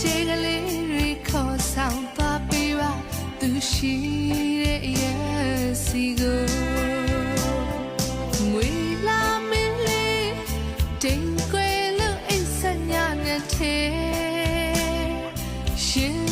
ချေကလေးတွေခေါ်ဆောင်သွားပြီးပါသူရှိတဲ့ရဲ့စီကိုမွေလာမင်းလေးတိမ်ကွယ်လို့အိမ်ဆက်ညံ့တဲ့ရှင်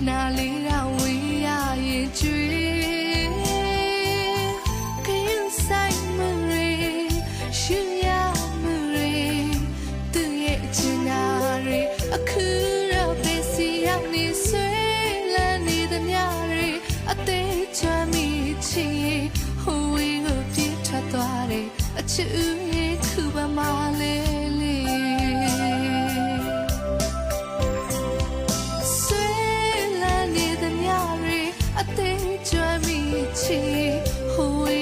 ရီခဏလေးတော့ဝေးရရဲ့ကြွေကင်းဆိုင်မရီရှူရမရီသူရဲ့ချင်နာရီအခုတော့ပဲစီရောက်နေဆွေးလန်းနေတဲ့ညရီအသေးချမ်းမိချင်ဟိုဝေးကိုပြေးထွက်သွားတယ်အချစ်ဦးရဲ့ခုပါမ at te ciamici, hui